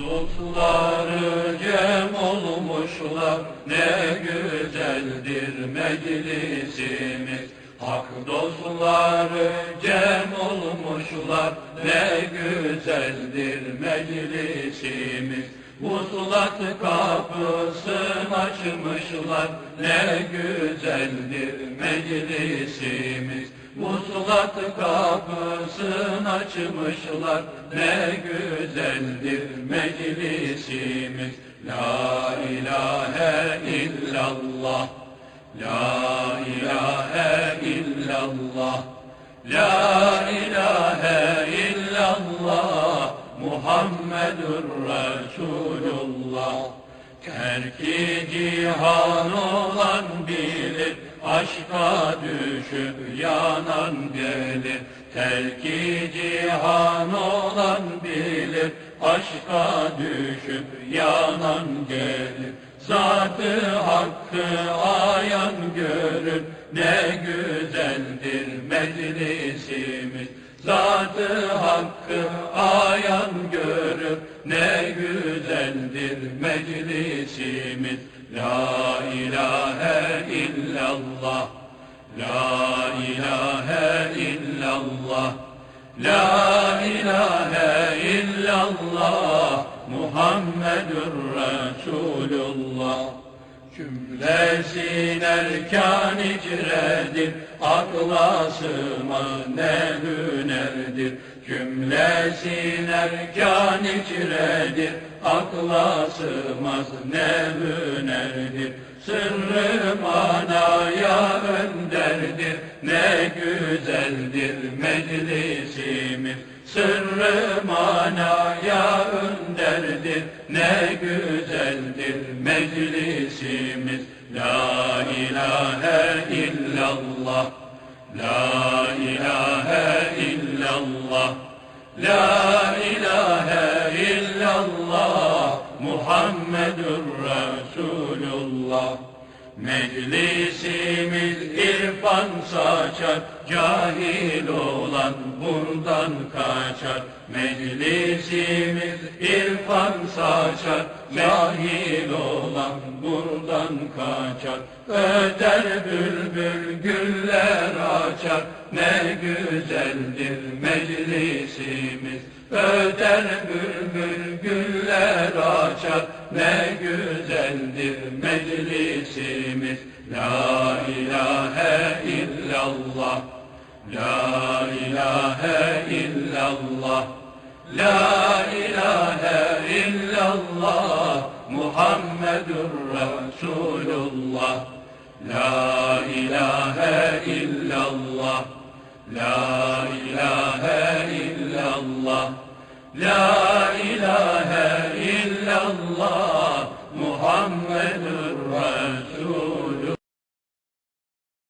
Dostları cem olmuşlar ne güzeldir meclisimiz. Hak dostları cem olmuşlar ne güzeldir meclisimiz. Vuslat kapısını açmışlar ne güzeldir meclisimiz Vuslat kapısını açmışlar. Ne güzeldir meclisimiz. La ilahe illallah. La ilahe illallah. La ilahe illallah. Muhammedur Resulullah. Terki cihan olan bilir Aşka düşüp yanan gelir Terki cihan olan bilir. Aşka düşüp yanan gelir Zatı hakkı ayan görür. Ne güzeldir meclisimiz Zatı hakkı ayan görür. Ne güzeldir meclisimiz La ilahe illallah. La ilahe illallah. La ilahe illallah. Muhammedur Resulullah Cümlesin erkan icredir Akla sığmaz ne hünerdir. Cümlesin erkan icredir Akla ne hünerdir. Sırrı manaya önderdir Ne güzeldir meclisimiz. Sırrı manaya önderdir Ne güzeldir meclisimiz. La ilahe illallah La ilahe illallah La ilahe illallah Muhammedur Resulullah Meclisimiz irfan saçar Cahil olan buradan kaçar. Meclisimiz irfan saçar Cahil olan buradan kaçar. Öter bülbül güller açar Ne güzeldir meclisimiz Öter bülbül güller Ne güzeldir meclisimiz. La ilahe illallah. La ilahe illallah. La ilahe illallah. Muhammedur Resulullah. La ilahe illallah. La ilahe illallah. La illallah Muhammedur Resulullah